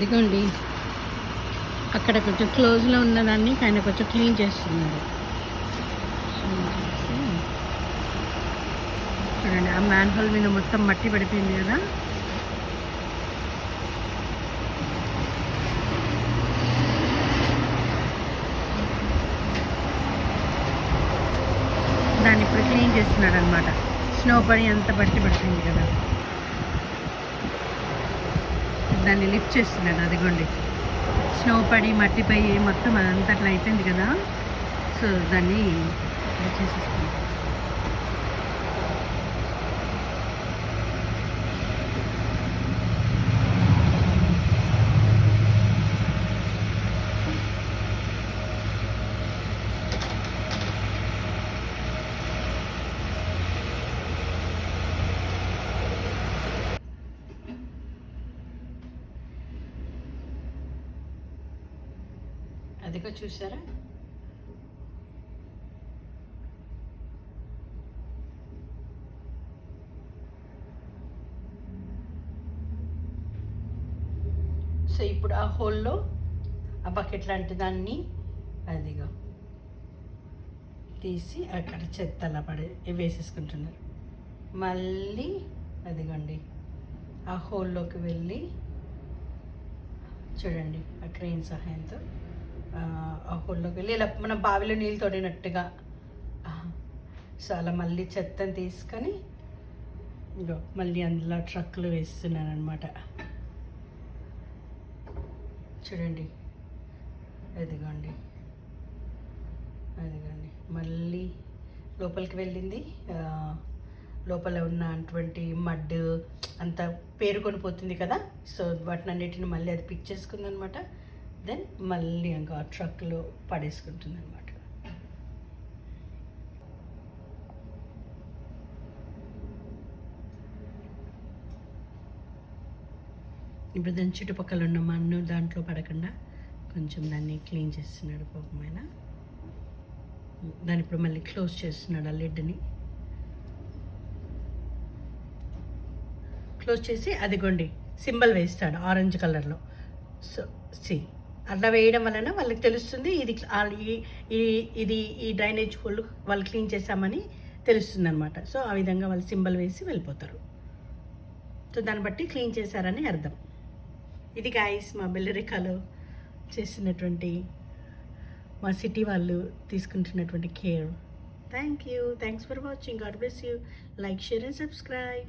అదిగోండి అక్కడ కొంచెం క్లోజ్లో ఉన్నదాన్ని ఆయన కొంచెం క్లీన్ చేస్తున్నాడు చూడండి ఆ మ్యాన్ హోల్ మీద మొత్తం మట్టి పడిపోయింది కదా. దాన్ని ఇప్పుడు క్లీన్ చేస్తున్నాడు అనమాట స్నో పడి అంత బట్టి పడిపోయింది కదా. దాన్ని లిఫ్ట్ చేస్తున్నాడు అదిగోండి. స్నో పడి మట్టిపై మొత్తం అదంతా అట్లా అయిపోయింది కదా. సో దాన్ని ఇలా అదిగో చూసారా? సో ఇప్పుడు ఆ హోల్లో ఆ బకెట్ లాంటి దాన్ని అదిగో తీసి అక్కడ చెత్త అలా పడి వేసేసుకుంటున్నారు. మళ్ళీ అదిగోండి ఆ హోల్లోకి వెళ్ళి చూడండి ఆ క్రెయిన్ సహాయంతో. హోల్లోకి వెళ్ళి ఇలా మనం బావిలో నీళ్ళు తోడినట్టుగా సో అలా మళ్ళీ చెత్తని తీసుకొని ఇంకో మళ్ళీ అందులో ట్రక్కులు వేస్తున్నాను అనమాట చూడండి. అదిగోండి అదిగోండి మళ్ళీ లోపలికి వెళ్ళింది. లోపల ఉన్న అటువంటి మడ్ అంతా పేరుకొని పోతుంది కదా సో వాటిని అన్నిటిని మళ్ళీ అది పిక్ చేసుకుంది అనమాట దెన్ మళ్ళీ ఇంకా ట్రక్లో పడేసుకుంటుంది అనమాట ఇప్పుడు దాని చుట్టుపక్కల ఉన్న మన్ను దాంట్లో పడకుండా కొంచెం దాన్ని క్లీన్ చేస్తున్నాడు పాపమైన ఆయన. దాన్ని ఇప్పుడు మళ్ళీ క్లోజ్ చేస్తున్నాడు ఆ లిడ్ని క్లోజ్ చేసి అదిగోండి సింబల్ వేస్తాడు ఆరెంజ్ కలర్లో. సో సి అట్లా వేయడం వలన వాళ్ళకి తెలుస్తుంది ఇది ఈ- ఈ- ఇది ఈ డ్రైనేజ్ హోల్ వాళ్ళు క్లీన్ చేశామని తెలుస్తుంది అనమాట సో ఆ విధంగా వాళ్ళు సింబల్ వేసి వెళ్ళిపోతారు. సో దాన్ని బట్టి క్లీన్ చేశారని అర్థం. ఇది గాయస్ మా బెల్లరికాలో చేసినటువంటి మా సిటీ వాళ్ళు తీసుకుంటున్నటువంటి care thank you thanks for watching God bless you like share and subscribe